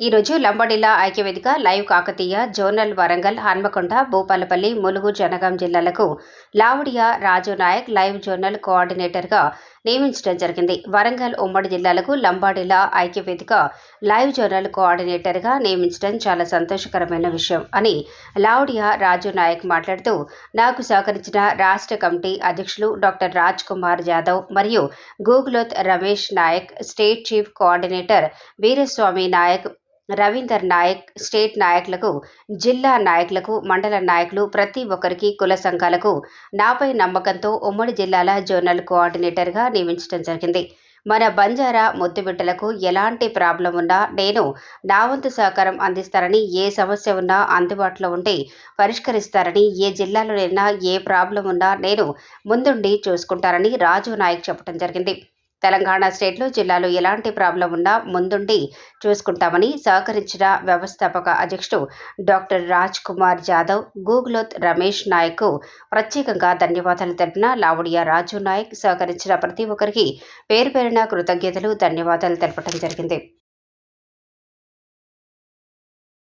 ఈరోజు లంబడిల్లా ఐక్యవేదిక live Kakatiya zonal Warangal Hanamkonda Bhupalpally Mulugu Jangaon జిల్లాలకు లావుడియా రాజు నాయక్ లైవ్ జోనల్ కోఆర్డినేటర్గా నియమించడం జరిగింది. వరంగల్ ఉమ్మడి జిల్లాలకు లంబాడిల్లా ఐక్యవేదిక లైవ్ జోనల్ కోఆర్డినేటర్గా నియమించడం చాలా సంతోషకరమైన విషయం అని లావుడియా రాజు నాయక్ మాట్లాడుతూ నాకు సహకరించిన రాష్ట్ర కమిటీ అధ్యక్షులు డాక్టర్ రాజ్ కుమార్ యాదవ్ మరియు Guguloth Ramesh Naik state chief coordinator Veeraswamy Naik Ravinder Naik state నాయకులకు జిల్లా నాయకులకు మండల నాయకులు ప్రతి ఒక్కరికి కుల సంఘాలకు నాపై నమ్మకంతో ఉమ్మడి జిల్లాల జోనల్ కోఆర్డినేటర్గా నియమించడం జరిగింది. మన బంజారా ముద్దుబిడ్డలకు ఎలాంటి ప్రాబ్లం ఉన్నా నేను నా వంతు సహకారం అందిస్తారని ఏ సమస్య ఉన్నా అందుబాటులో ఉండి పరిష్కరిస్తారని ఏ జిల్లాలోనైనా ఏ ప్రాబ్లం ఉన్నా నేను ముందుండి చూసుకుంటారని రాజు నాయక్ చెప్పడం జరిగింది. తెలంగాణ స్టేట్లో జిల్లాలో ఎలాంటి ప్రాబ్లం ఉన్నా ముందుండి చూసుకుంటామని సహకరించిన వ్యవస్థాపక అధ్యక్షుడు డాక్టర్ రాజ్ కుమార్ జాదవ్ గూగులోత్ రమేష్ నాయక్ ప్రత్యేకంగా ధన్యవాదాలు తెలిపిన లావుడియా రాజు నాయక్ సహకరించిన ప్రతి ఒక్కరికి పేరు పేరిన కృతజ్ఞతలు ధన్యవాదాలు తెలపడం జరిగింది.